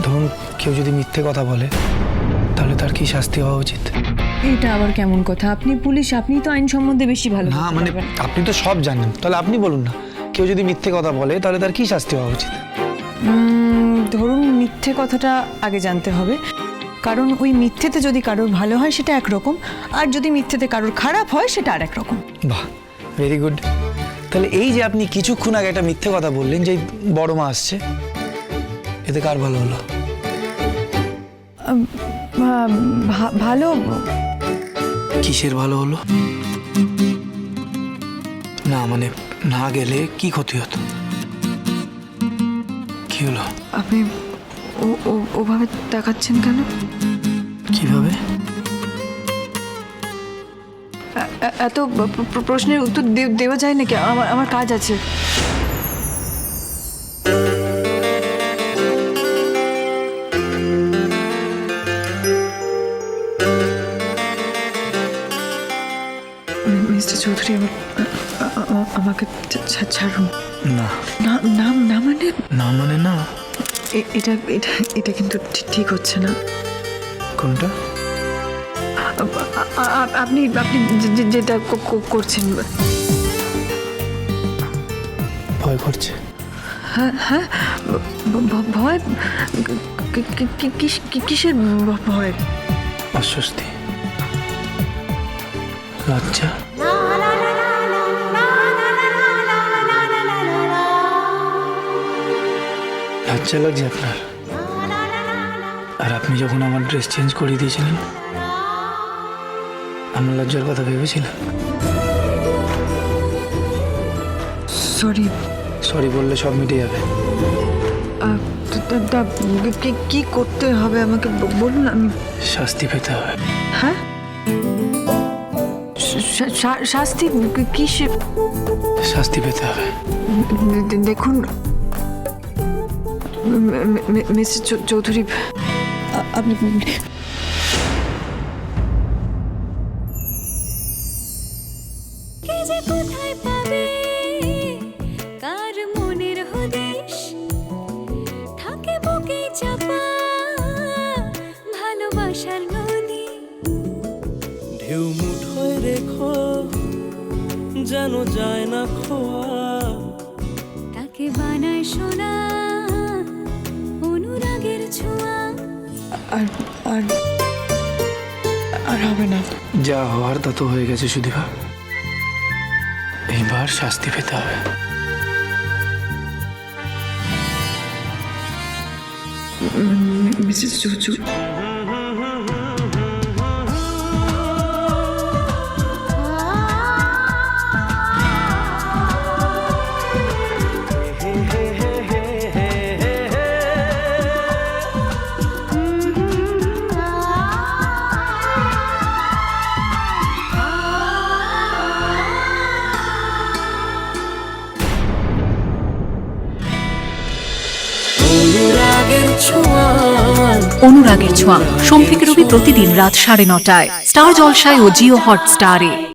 ধরুন কেউ যদি মিথ্যে কথা বলে তাহলে তার কি শাস্তি হওয়া উচিত? এটা আবার কেমন কথা? আপনি পুলিশ আপনি তো আইন সম্বন্ধে বেশি ভালো না মানে। আপনি তো সব জানেন। তাহলে আপনি বলুন না কেউ যদি মিথ্যে কথা বলে তাহলে তার কি শাস্তি হওয়া উচিত? ধরুন মিথ্যে কথাটা আগে জানতে হবে। কারণ ওই মিথ্যেতে যদি কারোর ভালো হয় সেটা একরকম। আর যদি মিথ্যেতে কারোর খারাপ হয় সেটা আরেক রকম বাহ ভেরি গুড তাহলে এই যে আপনি কিছুক্ষণ আগে একটা মিথ্যে কথা বললেন যে বড় মা আসছে এতে কার ভালো হলো? ভালো? কিসের ভালো হলো? না মানে না গেলে কি ক্ষতি হতো? কি হলো? আপনি ও- ও- ওভাবে তাকাচ্ছেন কেন? কীভাবে? এত প্রশ্নের উত্তর দেওয়া যায় নাকি? আমার আমার কাজ আছে। চৌধুরী আমাকে ছাড়ুন। না। না না মানে? না মানে না। এটা এটা এটা কিন্তু ঠিক হচ্ছে না। কোনটা? আপনি আপনি যেটা করছেন। ভয় করছে। হ্যাঁ ভ- ভয়? কিসের ভয়? অস্বস্তি। লজ্জা। লজ্জা লাগছে আপনার? আর আপনি যখন আমার ড্রেস চেঞ্জ করিয়ে দিয়েছিলেন আমার লজ্জার কথা ভেবেছিলেন সরি সরি বললে সব মিটে যাবে। কি করতে হবে আমাকে? বলুন আমি। শাস্তি পেতে হবে। হ্যাঁ? শাস্তি? কিসে শাস্তি পেতে হবে। দেখুন। চৌ- চৌধুরী আপনি। কে যে কোথায় পাবে? কার মনের হদিশ? থাকে বুকে চাপা ভালোবাসার নদী। ঢেউ মুঠোয় রেখো যেন যায় না খোয়া। তাকে বানায় সোনা আর আর আর হবে না। যা হওয়ার তা তো হয়ে গেছে সুদীপা। এইবার শাস্তি পেতে হবে। মিসেস চৌধুরী অনুরাগের ছোঁয়া। সম্পিক রবি প্রতিদিন রাত সাড়ে নটায়। স্টার জলসায় ও জিও হটস্টারে।